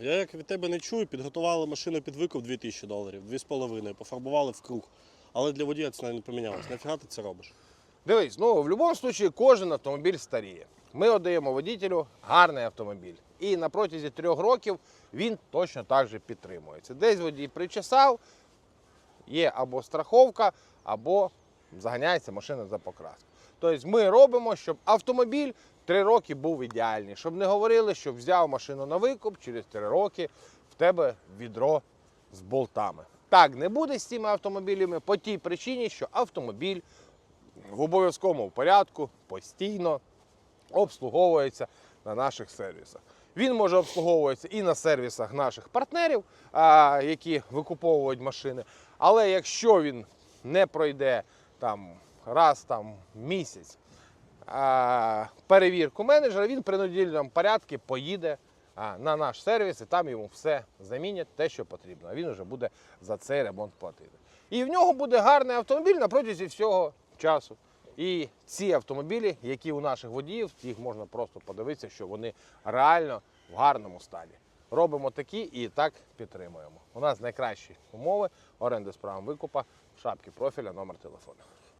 Я як від тебе не чую, підготували машину під викуп 2000 доларів, 2,5, пофарбували в круг. Але для водія це не помінялось. Нафіга ти це робиш? Дивись, ну в будь-якому випадку кожен автомобіль старіє. Ми віддаємо водітелю гарний автомобіль. І на протязі трьох років він точно так же підтримується. Десь водій причесав, є або страховка, або заганяється машина за покраску. Тобто ми робимо, щоб автомобіль три роки був ідеальний, щоб не говорили, що взяв машину на викуп, через три роки в тебе відро з болтами. Так не буде з цими автомобілями по тій причині, що автомобіль в обов'язковому порядку постійно обслуговується на наших сервісах. Він може обслуговуватися і на сервісах наших партнерів, які викуповують машини. Але якщо він не пройде там раз там місяць перевірку менеджера, він при недільному порядку поїде на наш сервіс і там йому все замінять те, що потрібно. А він вже буде за цей ремонт платити. І в нього буде гарний автомобіль на протязі всього часу. І ці автомобілі, які у наших водіїв, їх можна просто подивитися, що вони реально в гарному стані. Робимо такі і так підтримуємо. У нас найкращі умови оренди з правом викупа, шапки профіля, номер телефону.